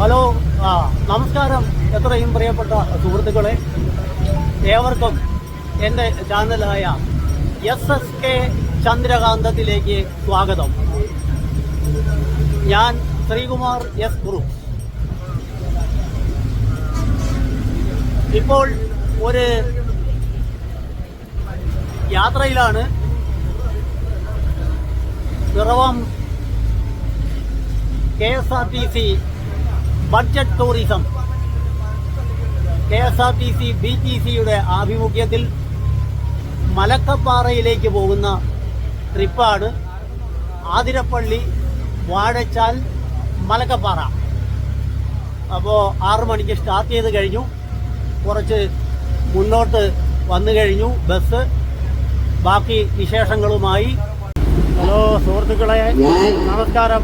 Hello ആ നമസ്കാരം. എത്രയും പ്രിയപ്പെട്ട സുഹൃത്തുക്കളെ ഏവർക്കും എന്റെ ചാനലായ എസ് എസ് കെ ചന്ദ്രകാന്തത്തിലേക്ക് സ്വാഗതം. ഞാൻ ശ്രീകുമാർ എസ് ഗുരു ഇപ്പോൾ ഒരു യാത്രയിലാണ്. Piravom K S R T C budget tourism. K S R T C B T സിയുടെ ആഭിമുഖ്യത്തിൽ മലക്കപ്പാറയിലേക്ക് പോകുന്ന ട്രിപ്പാണ് ആതിരപ്പള്ളി വാഴച്ചാൽ മലക്കപ്പാറ. അപ്പോൾ ആറു മണിക്ക് സ്റ്റാർട്ട് ചെയ്ത് കഴിഞ്ഞു. കുറച്ച് മുന്നോട്ട് വന്നു കഴിഞ്ഞു ബസ്. ബാക്കി വിശേഷങ്ങളുമായി. ഹലോ സുഹൃത്തുക്കളെ നമസ്കാരം.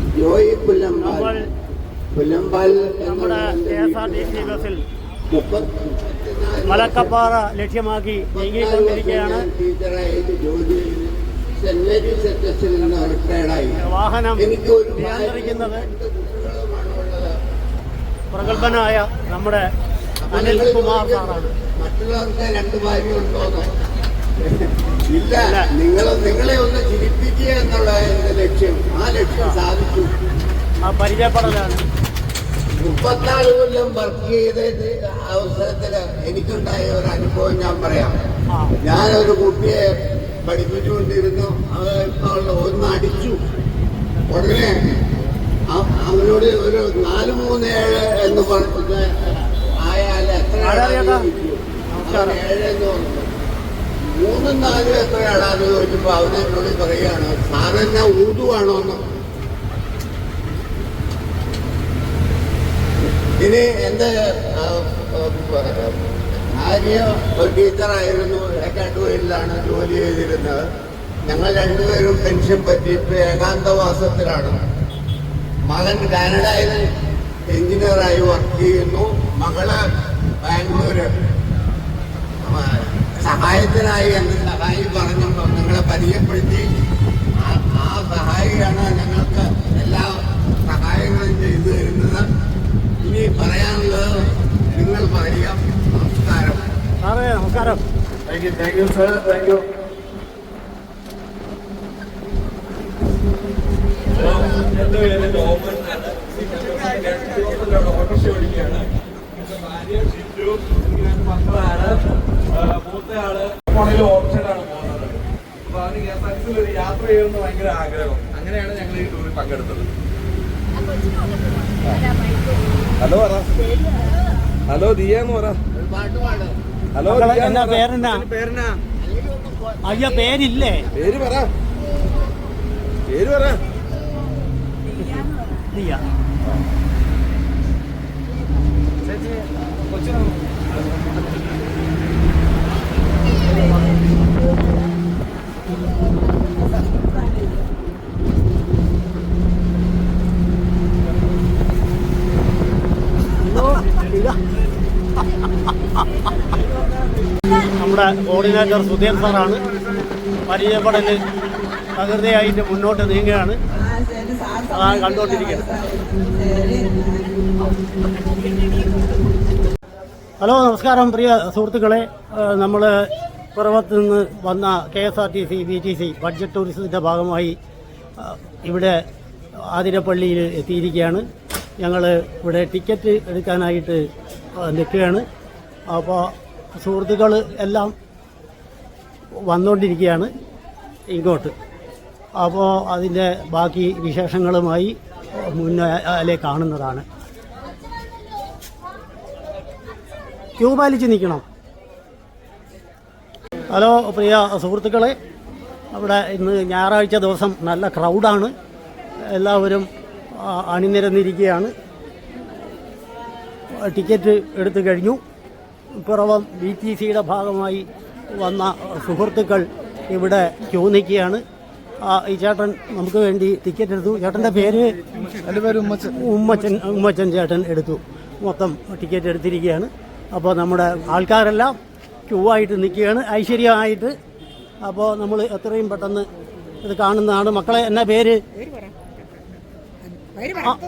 നമ്മൾ നമ്മുടെ K S R T C ബസ്സിൽ മലക്കപ്പാറ ലക്ഷ്യമാക്കി നീങ്ങിക്കൊണ്ടിരിക്കുകയാണ്. വാഹനം നിയന്ത്രിക്കുന്നത് പ്രഗത്ഭനായ നമ്മുടെ അനിൽ കുമാർ സാറാണ്. മറ്റുള്ളവർക്ക് രണ്ട് ഭാര്യ ഉണ്ടോന്നോ ഇല്ല ഇല്ല. നിങ്ങൾ നിങ്ങളെ ഒന്ന് ചിരിപ്പിക്കുക എന്നുള്ള ലക്ഷ്യം. ആ ലക്ഷ്യം സാധിച്ചു. ആ പരിചയപ്പെടലാണ്. മുപ്പത്തിനാല് കൊല്ലം വർക്ക് ചെയ്ത അവസരത്തിൽ എനിക്കുണ്ടായ ഒരു അനുഭവം ഞാൻ പറയാം. ഞാനൊരു കുട്ടിയെ പഠിപ്പിച്ചുകൊണ്ടിരുന്നു. അവൾ ഒന്ന് അടിച്ചു. ഉടനെ അവനോട് ഒരു നാല് മൂന്ന് ഏഴ് എന്ന് പറഞ്ഞത് ആയാൽ എത്ര ഏഴ് എന്ന് പറഞ്ഞു. മൂന്നും നാലും എത്രയാടാന്ന് ചോദിച്ചപ്പോ അവൻ പറയാണ് പറയുകയാണ് സാറെന്നെ ഊതുവാണോ ഇനി എന്റെ ഭാര്യ ഒരു ടീച്ചറായിരുന്നു. എക്കാട്ടുവയിലാണ് ജോലി ചെയ്തിരുന്നത്. ഞങ്ങൾ രണ്ടുപേരും പെൻഷൻ പറ്റി ഇപ്പൊ ഏകാന്തവാസത്തിലാണ്. മകൻ കാനഡയിൽ എഞ്ചിനീയറായി വർക്ക് ചെയ്യുന്നു. മകൾ ബാംഗ്ലൂര്. സഹായത്തിനായി എന്ന് സഹായി പറഞ്ഞപ്പോൾ ഞങ്ങളെ പരിചയപ്പെടുത്തി. ആ സഹായിയാണ് ഞങ്ങൾക്ക് എല്ലാ സഹായങ്ങളും ചെയ്തു തരുന്നത് ഇനി പറയാനുള്ളത് നിങ്ങൾ പറയാം നമസ്കാരം സാറേ നമസ്കാരം thank you thank you sir thank you എന്റെ പേര് ടോമൻ ഓട്ടോറിക്ഷ ഓടിക്കുകയാണ് എന്റെ ഭാര്യ ഷിറ്റു എനിക്ക് രണ്ട് മക്കളാണ് ആ, മൂത്തയാൾ പോണതിൽ ഓപ്ഷനാണ് പോകുന്നത്. അപ്പൊ അവന് കെ എസ് ആർ ടി സിയിൽ ഒരു യാത്ര ചെയ്യുമെന്ന് ഭയങ്കര ആഗ്രഹം. അങ്ങനെയാണ് ഞങ്ങൾ ഈ ടൂറിൽ പങ്കെടുത്തത്. ഹലോ പറ. ഹലോ ദിയ എന്ന് പറ. ഒരു പാട്ട് പാടും. ഹലോ എന്നാ. പേരെന്നാ? പേരെന്നാ? അയ്യ പേരില്ലേ? പേര് പറ. പേര് പറ. ദിയ അയ്യോ, നമ്മുടെ കോർഡിനേറ്റർ സുധീർ സാറാണ്. പരിചയപ്പെടൽ തകൃതിയായിട്ട് മുന്നോട്ട് നീങ്ങുകയാണ്. അതാണ് കണ്ടുകൊണ്ടിരിക്കുന്നത്. ഹലോ നമസ്കാരം. പ്രിയ സുഹൃത്തുക്കളെ നമ്മൾ പുറത്ത് നിന്ന് വന്ന K S R T C B T C budget ടൂറിസത്തിന്റെ ഭാഗമായി ഇവിടെ ആതിരപ്പള്ളിയിൽ എത്തിയിരിക്കുകയാണ്. ഞങ്ങൾ ഇവിടെ ടിക്കറ്റ് എടുക്കാനായിട്ട് നിൽക്കുകയാണ്. അപ്പോൾ സുഹൃത്തുക്കൾ എല്ലാം വന്നുകൊണ്ടിരിക്കുകയാണ് ഇങ്ങോട്ട്. അപ്പോൾ അതിന്റെ ബാക്കി വിശേഷങ്ങളുമായി മുന്നേ കാണുന്നതാണ്. ക്യൂ പാലിച്ച് നിൽക്കണം. ഹലോ പ്രിയ സുഹൃത്തുക്കളെ അവിടെ ഇന്ന് ഞായറാഴ്ച ദിവസം നല്ല ക്രൗഡാണ്. എല്ലാവരും അണിനിരന്നിരിക്കുകയാണ്. ടിക്കറ്റ് എടുത്തു കഴിഞ്ഞു. പിറവം ബി ടി സിയുടെ ഭാഗമായി വന്ന സുഹൃത്തുക്കൾ ഇവിടെ ക്യൂ നിൽക്കുകയാണ്. ആ, ഈ ചേട്ടൻ നമുക്ക് വേണ്ടി ടിക്കറ്റ് എടുത്തു. ചേട്ടന്റെ പേര്? എന്റെ പേര് ഉമ്മച്ചൻ. ഉമ്മച്ചൻ ഉമ്മച്ചൻ ചേട്ടൻ എടുത്തു. മൊത്തം ടിക്കറ്റ് എടുത്തിരിക്കുകയാണ്. അപ്പോൾ നമ്മുടെ ആൾക്കാരെല്ലാം ക്യൂ ആയിട്ട് നിൽക്കുകയാണ്. ഐശ്വര്യമായിട്ട്. അപ്പോൾ നമ്മൾ എത്രയും പെട്ടെന്ന് ഇത് കാണുന്നതാണ്. മക്കളെ എന്നാ പേര്? ആ,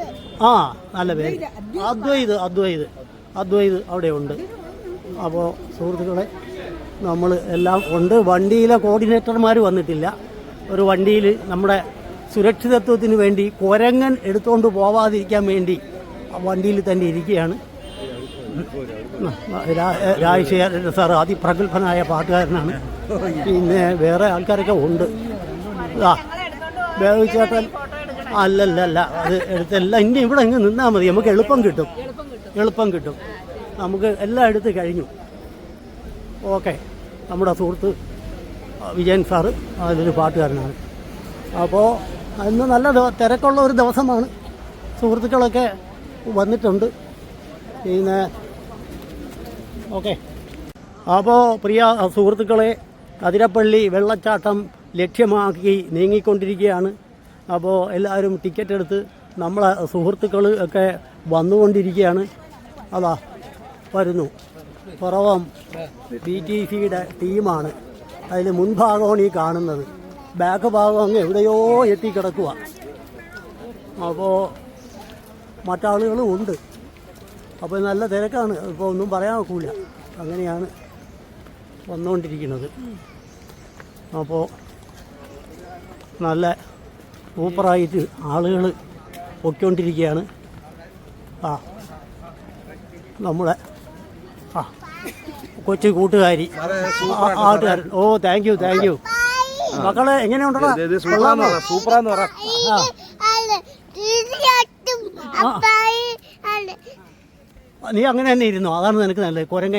ആ നല്ല പേര്. അദ്വൈത് അദ്വൈത്. അദ്വൈത് അവിടെ ഉണ്ട് അപ്പോൾ സുഹൃത്തുക്കളെ നമ്മൾ എല്ലാം ഉണ്ട്. വണ്ടിയിലെ കോർഡിനേറ്റർമാർ വന്നിട്ടില്ല. ഒരു വണ്ടിയിൽ നമ്മുടെ സുരക്ഷിതത്വത്തിന് വേണ്ടി കുരങ്ങൻ എടുത്തുകൊണ്ട് പോവാതിരിക്കാൻ വേണ്ടി വണ്ടിയിൽ തന്നെ ഇരിക്കുകയാണ്. രാജശേഖര സാർ അതിപ്രഗത്ഭനായ പാട്ടുകാരനാണ്. പിന്നെ വേറെ ആൾക്കാരൊക്കെ ഉണ്ട്. ആ ബേബിച്ചേട്ടൻ അല്ലല്ല അല്ല അത് എടുത്തല്ല ഇനി ഇവിടെ ഇങ്ങ് നിന്നാൽ മതി. നമുക്ക് എളുപ്പം കിട്ടും. എളുപ്പം കിട്ടും. നമുക്ക് എല്ലാം എടുത്ത് കഴിഞ്ഞു. ഓക്കെ. നമ്മുടെ സുഹൃത്ത് വിജയൻ സാറ് അതിലൊരു പാട്ടുകാരനാണ്. അപ്പോൾ ഇന്ന് നല്ല തിരക്കുള്ള ഒരു ദിവസമാണ്. സുഹൃത്തുക്കളൊക്കെ വന്നിട്ടുണ്ട്. പിന്നെ ഓക്കെ. അപ്പോൾ പ്രിയ സുഹൃത്തുക്കളെ അതിരപ്പള്ളി വെള്ളച്ചാട്ടം ലക്ഷ്യമാക്കി നീങ്ങിക്കൊണ്ടിരിക്കുകയാണ്. അപ്പോൾ എല്ലാവരും ടിക്കറ്റ് എടുത്ത് നമ്മളെ സുഹൃത്തുക്കൾ ഒക്കെ വന്നുകൊണ്ടിരിക്കുകയാണ്. അതാ. വരുന്നു. പുറവം ബി ടി സിയുടെ ടീമാണ് അതിൽ മുൻഭാഗമാണ് ഈ കാണുന്നത്. ബാക്ക് ഭാഗം അങ്ങ് എവിടെയോ എത്തിക്കിടക്കുക അപ്പോൾ മറ്റാളുകളും ഉണ്ട്. അപ്പോൾ നല്ല തിരക്കാണ്. ഇപ്പോൾ ഒന്നും പറയാൻ ഒക്കില്ല അങ്ങനെയാണ് വന്നുകൊണ്ടിരിക്കുന്നത് അപ്പോൾ നല്ല സൂപ്പറായിട്ട് ആളുകൾ പൊയ്ക്കൊണ്ടിരിക്കുകയാണ്. ആ നമ്മളെ ആ കൊച്ചു കൂട്ടുകാരി. ആട്ടുകാരൻ ഓ താങ്ക് യു താങ്ക് യു മക്കളെ എങ്ങനെയുണ്ടോ സൂപ്പറാന്ന് പറ നീ അങ്ങനെ തന്നെ ഇരുന്നു? അതാണ് നിനക്ക് നല്ലത്. കുരങ്ങ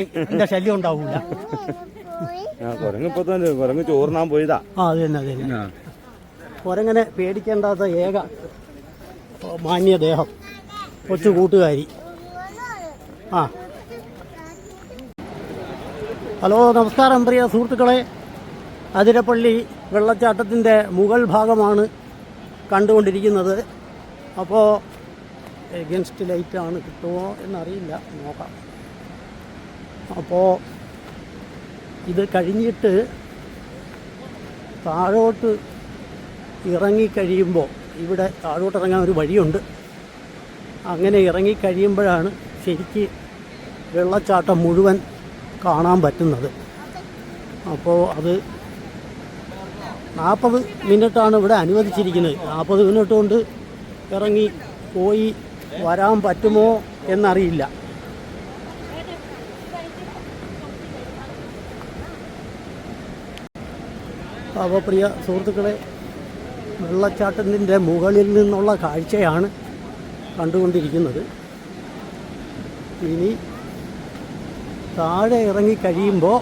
ശല്യം ഉണ്ടാവൂല. കുരങ്ങ് ഇപ്പൊ തന്നെ കുരങ്ങ് ചോറിനാൻ പോയതാ. ആ അത് തന്നെ അത് തന്നെ. കുരങ്ങനെ പേടിക്കേണ്ടാത്ത ഏക മാന്യദേഹം. കൊച്ചു കൂട്ടുകാരി. ആ. ഹലോ നമസ്കാരം പ്രിയ സുഹൃത്തുക്കളെ. അതിരപ്പള്ളി വെള്ളച്ചാട്ടത്തിന്റെ മുകൾ ഭാഗമാണ് കണ്ടുകൊണ്ടിരിക്കുന്നത്. അപ്പോൾ എഗൻസ്റ്റ് ലൈറ്റാണ് കിട്ടുമോ എന്നറിയില്ല. നോക്കാം. അപ്പോൾ ഇത് കഴിഞ്ഞിട്ട് താഴോട്ട് ഇറങ്ങിക്കഴിയുമ്പോൾ ഇവിടെ താഴോട്ട് ഇറങ്ങാൻ ഒരു വഴിയുണ്ട്. അങ്ങനെ ഇറങ്ങിക്കഴിയുമ്പോഴാണ് ശരിക്ക് വെള്ളച്ചാട്ടം മുഴുവൻ കാണാൻ പറ്റുന്നത്. അപ്പോൾ അത് നാൽപ്പത് മിനിറ്റാണ് ഇവിടെ അനുവദിച്ചിരിക്കുന്നത്. നാൽപ്പത് മിനിറ്റ് കൊണ്ട് ഇറങ്ങി പോയി വരാൻ പറ്റുമോ എന്നറിയില്ല. അപ്പോൾ പ്രിയ സുഹൃത്തുക്കളെ വെള്ളച്ചാട്ടത്തിന്റെ മുകളിൽ നിന്നുള്ള കാഴ്ചയാണ് കണ്ടുകൊണ്ടിരിക്കുന്നത്. ഇനി താഴെ ഇറങ്ങി കഴിയുമ്പോൾ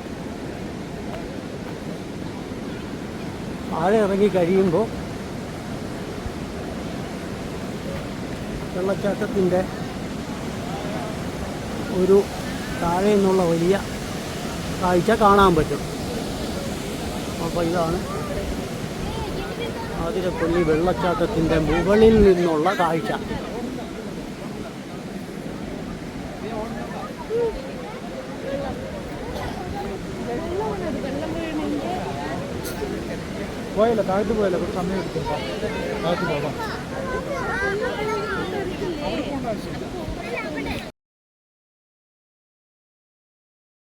താഴെ ഇറങ്ങി കഴിയുമ്പോൾ വെള്ളച്ചാട്ടത്തിന്റെ ഒരു താഴെ നിന്നുള്ള വലിയ കാഴ്ച കാണാൻ പറ്റും. അപ്പോൾ ഇതാണ് ആതിരപ്പള്ളി വെള്ളച്ചാട്ടത്തിന്റെ മുകളിൽ നിന്നുള്ള കാഴ്ച. പോയല്ലോ താഴത്ത് പോയല്ലോ കുറച്ച് സമയം എടുക്കും താഴത്ത് പോകാം